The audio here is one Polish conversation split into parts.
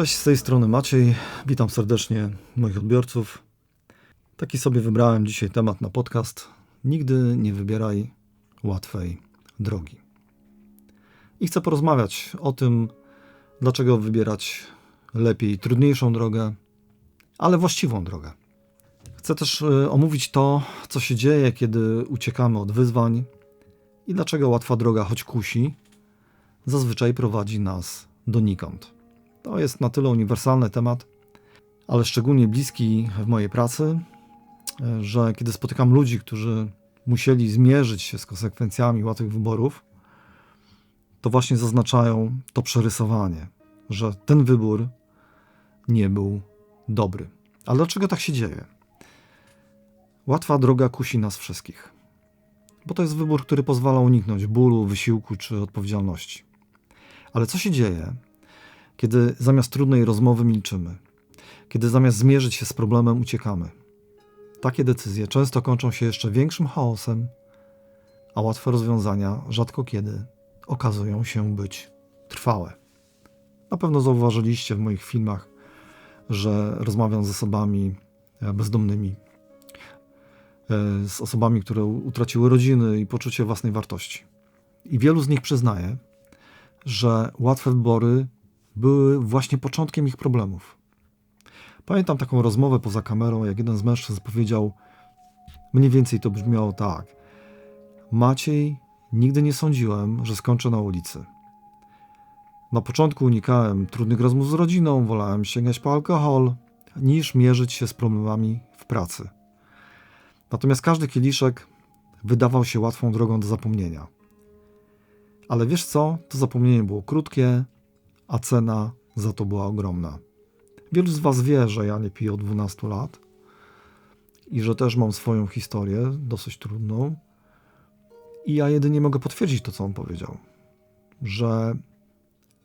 Cześć, z tej strony Maciej. Witam serdecznie moich odbiorców. Taki sobie wybrałem dzisiaj temat na podcast. Nigdy nie wybieraj łatwej drogi. I chcę porozmawiać o tym, dlaczego wybierać lepiej trudniejszą drogę, ale właściwą drogę. Chcę też y, omówić to, co się dzieje, kiedy uciekamy od wyzwań i dlaczego łatwa droga, choć kusi, zazwyczaj prowadzi nas donikąd. To jest na tyle uniwersalny temat, ale szczególnie bliski w mojej pracy, że kiedy spotykam ludzi, którzy musieli zmierzyć się z konsekwencjami łatwych wyborów, to właśnie zaznaczają to przerysowanie, że ten wybór nie był dobry. Ale dlaczego tak się dzieje? Łatwa droga kusi nas wszystkich, bo to jest wybór, który pozwala uniknąć bólu, wysiłku czy odpowiedzialności. Ale co się dzieje, kiedy zamiast trudnej rozmowy milczymy, kiedy zamiast zmierzyć się z problemem uciekamy? Takie decyzje często kończą się jeszcze większym chaosem, a łatwe rozwiązania rzadko kiedy okazują się być trwałe. Na pewno zauważyliście w moich filmach, że rozmawiam z osobami e, bezdomnymi, e, z osobami, które utraciły rodziny i poczucie własnej wartości. I wielu z nich przyznaje, że łatwe wybory były właśnie początkiem ich problemów. Pamiętam taką rozmowę poza kamerą, jak jeden z mężczyzn powiedział: Mniej więcej to brzmiało tak. Maciej, nigdy nie sądziłem, że skończę na ulicy. Na początku unikałem trudnych rozmów z rodziną, wolałem sięgać po alkohol, niż mierzyć się z problemami w pracy. Natomiast każdy kieliszek wydawał się łatwą drogą do zapomnienia. Ale wiesz co? To zapomnienie było krótkie, a cena za to była ogromna. Wielu z Was wie, że ja nie piję od 12 lat i że też mam swoją historię, dosyć trudną. I ja jedynie mogę potwierdzić to, co on powiedział, że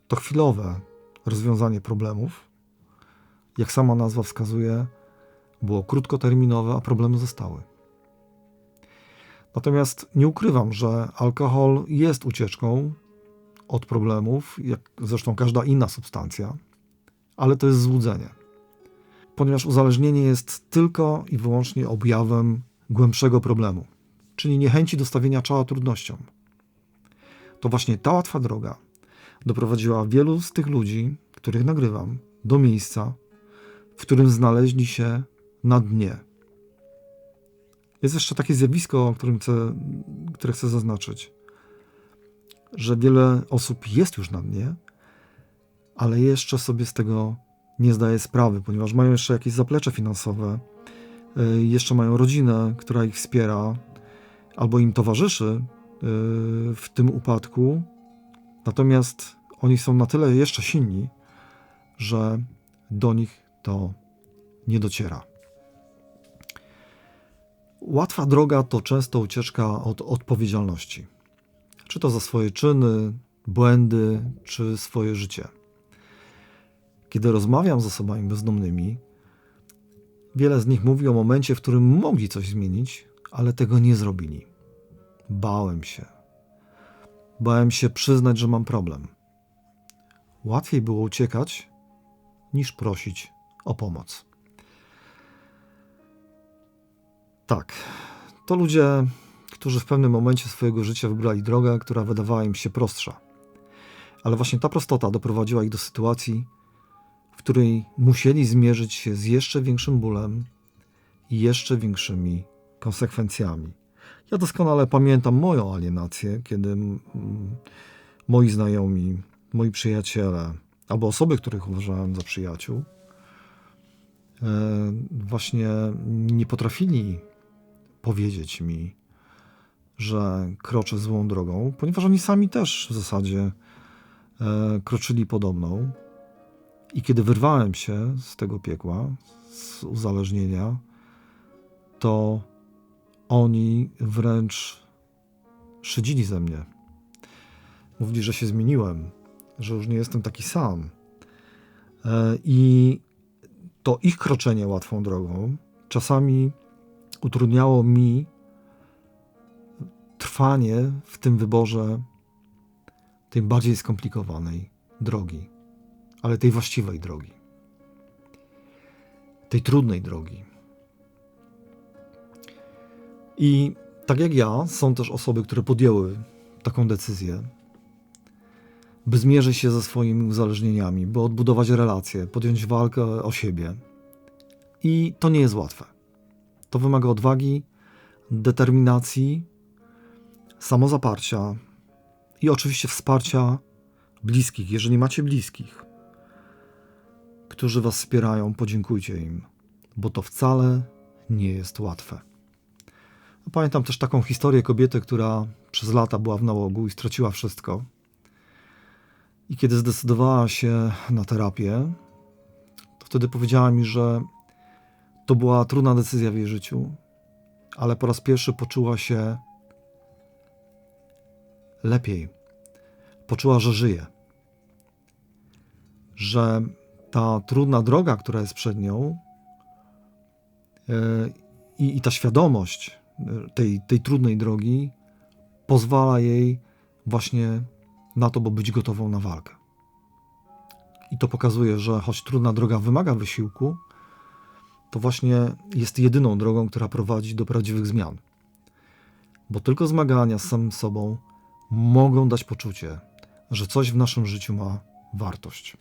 to chwilowe rozwiązanie problemów, jak sama nazwa wskazuje, było krótkoterminowe, a problemy zostały. Natomiast nie ukrywam, że alkohol jest ucieczką od problemów, jak zresztą każda inna substancja, ale to jest złudzenie. Ponieważ uzależnienie jest tylko i wyłącznie objawem głębszego problemu, czyli niechęci do stawienia czoła trudnościom. To właśnie ta łatwa droga doprowadziła wielu z tych ludzi, których nagrywam, do miejsca, w którym znaleźli się na dnie. Jest jeszcze takie zjawisko, o którym chcę, które chcę zaznaczyć, że wiele osób jest już na dnie, ale jeszcze sobie z tego nie zdaje sprawy, ponieważ mają jeszcze jakieś zaplecze finansowe, y, jeszcze mają rodzinę, która ich wspiera albo im towarzyszy y, w tym upadku. Natomiast oni są na tyle jeszcze silni, że do nich to nie dociera. Łatwa droga to często ucieczka od odpowiedzialności. Czy to za swoje czyny, błędy, czy swoje życie. Kiedy rozmawiam z osobami bezdomnymi, wiele z nich mówi o momencie, w którym mogli coś zmienić, ale tego nie zrobili. Bałem się. Bałem się przyznać, że mam problem. Łatwiej było uciekać, niż prosić o pomoc. Tak, to ludzie, którzy w pewnym momencie swojego życia wybrali drogę, która wydawała im się prostsza. Ale właśnie ta prostota doprowadziła ich do sytuacji, w której musieli zmierzyć się z jeszcze większym bólem i jeszcze większymi konsekwencjami. Ja doskonale pamiętam moją alienację, kiedy moi znajomi, moi przyjaciele, albo osoby, których uważałem za przyjaciół, e, właśnie nie potrafili powiedzieć mi, że kroczę złą drogą, ponieważ oni sami też w zasadzie e, kroczyli podobną. I kiedy wyrwałem się z tego piekła, z uzależnienia, to oni wręcz szydzili ze mnie. Mówili, że się zmieniłem, że już nie jestem taki sam. E, I to ich kroczenie łatwą drogą czasami utrudniało mi trwanie w tym wyborze tej bardziej skomplikowanej drogi. ale tej właściwej drogi. Tej trudnej drogi. I tak jak ja, są też osoby, które podjęły taką decyzję, by zmierzyć się ze swoimi uzależnieniami, by odbudować relacje, podjąć walkę o siebie. I to nie jest łatwe. To wymaga odwagi, determinacji, samozaparcia i oczywiście wsparcia bliskich. Jeżeli macie bliskich, którzy Was wspierają, podziękujcie im, bo to wcale nie jest łatwe. Pamiętam też taką historię kobiety, która przez lata była w nałogu i straciła wszystko. I kiedy zdecydowała się na terapię, to wtedy powiedziała mi, że to była trudna decyzja w jej życiu, ale po raz pierwszy poczuła się lepiej. Poczuła, że żyje. Że ta trudna droga, która jest przed nią, yy, i, i ta świadomość yy, tej, tej trudnej drogi pozwala jej właśnie na to, by być gotową na walkę. I to pokazuje, że choć trudna droga wymaga wysiłku, to właśnie jest jedyną drogą, która prowadzi do prawdziwych zmian. Bo tylko zmagania z samym sobą mogą dać poczucie, że coś w naszym życiu ma wartość.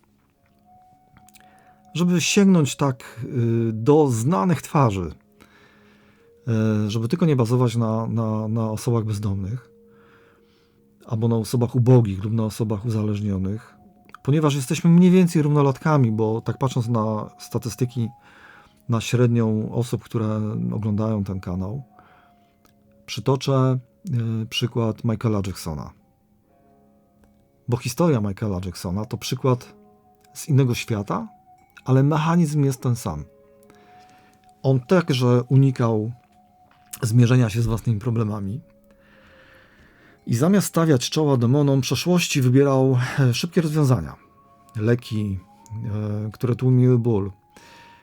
Żeby sięgnąć tak y, do znanych twarzy, y, żeby tylko nie bazować na, na, na osobach bezdomnych, albo na osobach ubogich lub na osobach uzależnionych, ponieważ jesteśmy mniej więcej równolatkami, bo tak patrząc na statystyki, na średnią osób, które oglądają ten kanał, przytoczę przykład Michaela Jacksona. Bo historia Michaela Jacksona to przykład z innego świata, ale mechanizm jest ten sam. On także unikał zmierzenia się z własnymi problemami, i zamiast stawiać czoła demonom przeszłości, wybierał e, szybkie rozwiązania. Leki, e, które tłumiły ból.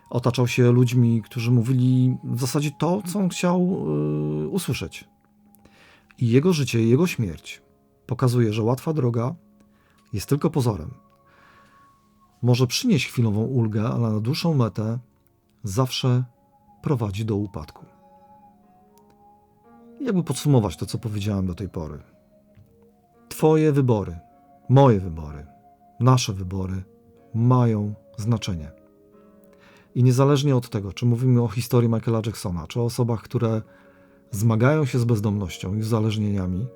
Otaczał się ludźmi, którzy mówili w zasadzie to, co on chciał e, usłyszeć. I jego życie, jego śmierć pokazuje, że łatwa droga jest tylko pozorem. Może przynieść chwilową ulgę, ale na dłuższą metę zawsze prowadzi do upadku. Jakby podsumować to, co powiedziałem do tej pory. Twoje wybory, moje wybory, nasze wybory mają znaczenie. I niezależnie od tego, czy mówimy o historii Michaela Jacksona, czy o osobach, które zmagają się z bezdomnością i uzależnieniami,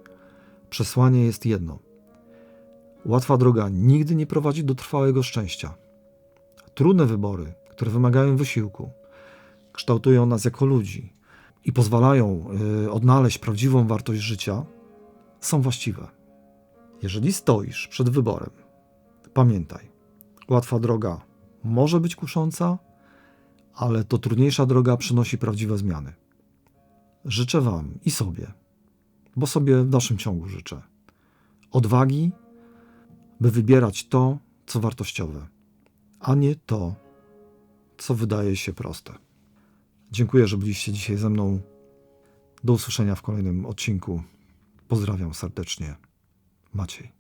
przesłanie jest jedno. Łatwa droga nigdy nie prowadzi do trwałego szczęścia. Trudne wybory, które wymagają wysiłku, kształtują nas jako ludzi i pozwalają y, odnaleźć prawdziwą wartość życia, są właściwe. Jeżeli stoisz przed wyborem, pamiętaj, łatwa droga może być kusząca, ale to trudniejsza droga przynosi prawdziwe zmiany. Życzę Wam i sobie, bo sobie w dalszym ciągu życzę odwagi, by wybierać to, co wartościowe, a nie to, co wydaje się proste. Dziękuję, że byliście dzisiaj ze mną. Do usłyszenia w kolejnym odcinku. Pozdrawiam serdecznie. Maciej.